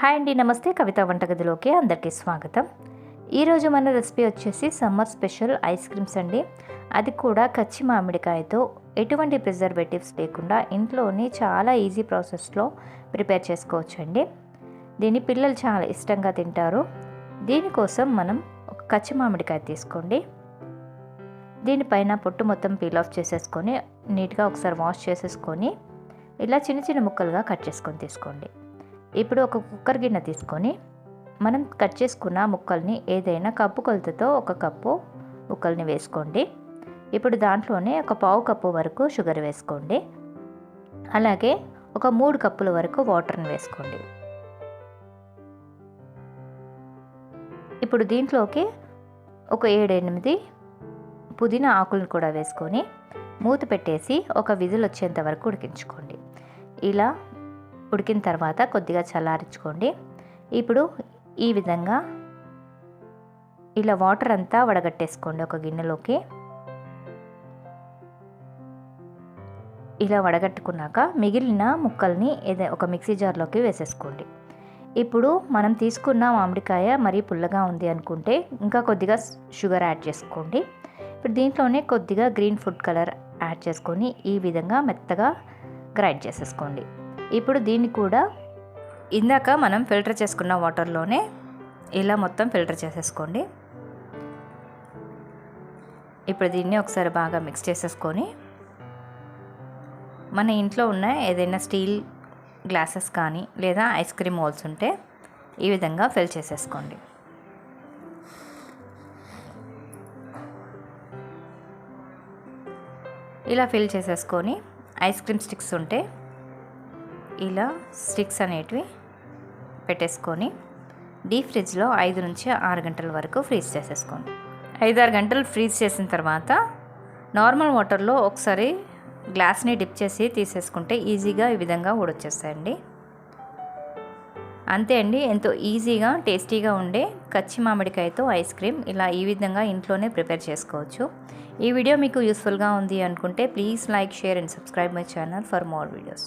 Hi అండి నమస్తే. కవిత వంటగదిలోకి అందరికీ స్వాగతం. ఈరోజు మన రెసిపీ వచ్చేసి సమ్మర్ స్పెషల్ ఐస్ క్రీమ్స్ అండి. అది కూడా కచ్చి మామిడికాయతో ఎటువంటి ప్రిజర్వేటివ్స్ లేకుండా ఇంట్లోనే చాలా ఈజీ ప్రాసెస్లో ప్రిపేర్ చేసుకోవచ్చు అండి దీన్ని పిల్లలు చాలా ఇష్టంగా తింటారు. దీనికోసం మనం ఒక కచ్చి మామిడికాయ తీసుకోండి. దీనిపైన పొట్టు మొత్తం పీల్ ఆఫ్ చేసేసుకొని నీట్గా ఒకసారి వాష్ చేసేసుకొని ఇలా చిన్న చిన్న ముక్కలుగా కట్ చేసుకొని తీసుకోండి. ఇప్పుడు ఒక కుక్కర్ గిన్నె తీసుకొని మనం కట్ చేసుకున్న ముక్కల్ని ఏదైనా కప్పు కొలతతో ఒక కప్పు ముక్కల్ని వేసుకోండి. ఇప్పుడు దాంట్లోనే ఒక పావు కప్పు వరకు షుగర్ వేసుకోండి. అలాగే ఒక మూడు కప్పుల వరకు వాటర్ని వేసుకోండి. ఇప్పుడు దీంట్లోకి ఒక ఏడెనిమిది పుదీనా ఆకులను కూడా వేసుకొని మూత పెట్టేసి ఒక విజిల్ వచ్చేంత వరకు ఉడికించుకోండి. ఇలా ఉడికిన తర్వాత కొద్దిగా చల్లారించుకోండి. ఇప్పుడు ఈ విధంగా ఇలా వాటర్ అంతా వడగట్టేసుకోండి ఒక గిన్నెలోకి. ఇలా వడగట్టుకున్నాక మిగిలిన ముక్కల్ని ఏదో ఒక మిక్సీ జార్లోకి వేసేసుకోండి. ఇప్పుడు మనం తీసుకున్న మామిడికాయ మరీ పుల్లగా ఉంది అనుకుంటే ఇంకా కొద్దిగా షుగర్ యాడ్ చేసుకోండి. ఇప్పుడు దీంట్లోనే కొద్దిగా గ్రీన్ ఫుడ్ కలర్ యాడ్ చేసుకొని ఈ విధంగా మెత్తగా గ్రైండ్ చేసేసుకోండి. ఇప్పుడు దీన్ని కూడా ఇందాక మనం ఫిల్టర్ చేసుకున్న వాటర్లోనే ఇలా మొత్తం ఫిల్టర్ చేసేసుకోండి. ఇప్పుడు దీన్ని ఒకసారి బాగా మిక్స్ చేసేసుకొని మన ఇంట్లో ఉన్న ఏదైనా స్టీల్ గ్లాసెస్ కానీ లేదా ఐస్ క్రీమ్ హోల్స్ ఉంటే ఈ విధంగా ఫిల్ చేసేసుకోండి. ఇలా ఫిల్ చేసేసుకొని ఐస్ క్రీమ్ స్టిక్స్ ఉంటే ఇలా స్టిక్స్ అనేటివి పెట్టేసుకొని డీప్ ఫ్రిడ్జ్లో ఐదు నుంచి ఆరు గంటల వరకు ఫ్రీజ్ చేసేసుకోండి. ఐదు ఆరు గంటలు ఫ్రీజ్ చేసిన తర్వాత నార్మల్ వాటర్లో ఒకసారి గ్లాస్ని డిప్ చేసి తీసేసుకుంటే ఈజీగా ఈ విధంగా ఊడొచ్చేస్తాయండి. అంతే అండి ఎంతో ఈజీగా టేస్టీగా ఉండే కచ్చి మామిడికాయతో ఐస్ క్రీమ్ ఇలా ఈ విధంగా ఇంట్లోనే ప్రిపేర్ చేసుకోవచ్చు. ఈ వీడియో మీకు యూస్ఫుల్గా ఉంది అనుకుంటే please like share and subscribe my channel for more videos.